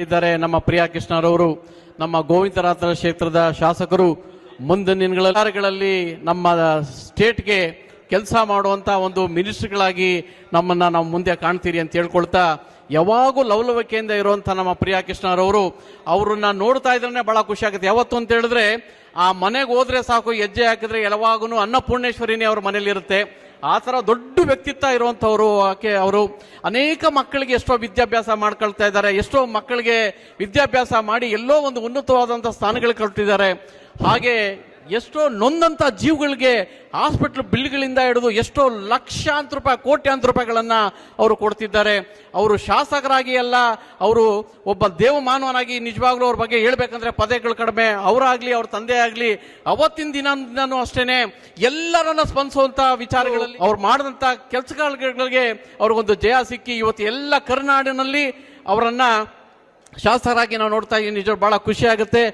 ಇದ್ದಾರೆ. ನಮ್ಮ ಪ್ರಿಯಾ ಕೃಷ್ಣರವರು, ನಮ್ಮ ಗೋವಿಂದರಾಜ ಕ್ಷೇತ್ರದ ಶಾಸಕರು ಮುಂದಿನ ದಿನಗಳಲ್ಲಿ ನಮ್ಮ ಸ್ಟೇಟ್ಗೆ ಕೆಲಸ ಮಾಡುವಂತ ಒಂದು ಮಿನಿಸ್ಟ್ರಿಗಳಾಗಿ ನಮ್ಮನ್ನ ನಾವು ಮುಂದೆ ಕಾಣ್ತೀರಿ ಅಂತ ಹೇಳ್ಕೊಳ್ತಾ ಯಾವಾಗೂ ಲವಲವಿಕೆಯಿಂದ ಇರುವಂಥ ನಮ್ಮ ಪ್ರಿಯಾ ಕೃಷ್ಣರವರು ಅವ್ರನ್ನ ನೋಡ್ತಾ ಇದ್ರೆ ಬಹಳ ಖುಷಿ ಆಗುತ್ತೆ. ಯಾವತ್ತು ಅಂತ ಹೇಳಿದ್ರೆ, ಆ ಮನೆಗೆ ಹೋದ್ರೆ ಸಾಕು, ಹೆಜ್ಜೆ ಹಾಕಿದ್ರೆ ಯಾವಾಗೂ ಅನ್ನಪೂರ್ಣೇಶ್ವರಿನೇ ಅವ್ರ ಮನೇಲಿ ಇರುತ್ತೆ ಆ ಥರ ದೊಡ್ಡ ವ್ಯಕ್ತಿತ್ವ ಇರುವಂಥವ್ರು ಆಕೆ ಅವರು. ಅನೇಕ ಮಕ್ಕಳಿಗೆ ಎಷ್ಟೋ ವಿದ್ಯಾಭ್ಯಾಸ ಮಾಡ್ಕೊಳ್ತಾ ಇದ್ದಾರೆ, ಎಷ್ಟೋ ಮಕ್ಕಳಿಗೆ ವಿದ್ಯಾಭ್ಯಾಸ ಮಾಡಿ ಎಲ್ಲೋ ಒಂದು ಉನ್ನತವಾದಂಥ ಸ್ಥಾನಗಳಿಗೆ ಕಟ್ಟಿದ್ದಾರೆ ಹಾಗೆ ಎಷ್ಟೋ ನೊಂದಂಥ ಜೀವಗಳಿಗೆ ಹಾಸ್ಪಿಟ್ಲ್ ಬಿಲ್ಗಳಿಂದ ಹಿಡಿದು ಎಷ್ಟೋ ಲಕ್ಷಾಂತರ ರೂಪಾಯಿ ಕೋಟ್ಯಾಂತರ ರೂಪಾಯಿಗಳನ್ನು ಅವರು ಕೊಡ್ತಿದ್ದಾರೆ. ಅವರು ಶಾಸಕರಾಗಿ ಅಲ್ಲ, ಅವರು ಒಬ್ಬ ದೇವಮಾನವನಾಗಿ ನಿಜವಾಗ್ಲೂ ಅವ್ರ ಬಗ್ಗೆ ಹೇಳ್ಬೇಕಂದ್ರೆ ಪದಗಳು ಕಡಿಮೆ. ಅವರಾಗ್ಲಿ, ಅವ್ರ ತಂದೆ ಆಗಲಿ, ಅವತ್ತಿನ ದಿನದಿಂದನೂ ಅಷ್ಟೇನೆ. ಎಲ್ಲರನ್ನ ಸ್ಪಂದಿಸುವಂತ ವಿಚಾರಗಳಲ್ಲಿ ಅವ್ರು ಮಾಡಿದಂತ ಕೆಲಸಗಳಿಗೆ ಅವ್ರಿಗೊಂದು ಜಯ ಸಿಕ್ಕಿ ಇವತ್ತು ಎಲ್ಲ ಕರ್ನಾಡಿನಲ್ಲಿ ಅವರನ್ನ ಶಾಸಕರಾಗಿ ನಾವು ನೋಡ್ತಾ ಇದ್ದೀವಿ. ನಿಜ, ಬಹಳ ಖುಷಿ ಆಗುತ್ತೆ.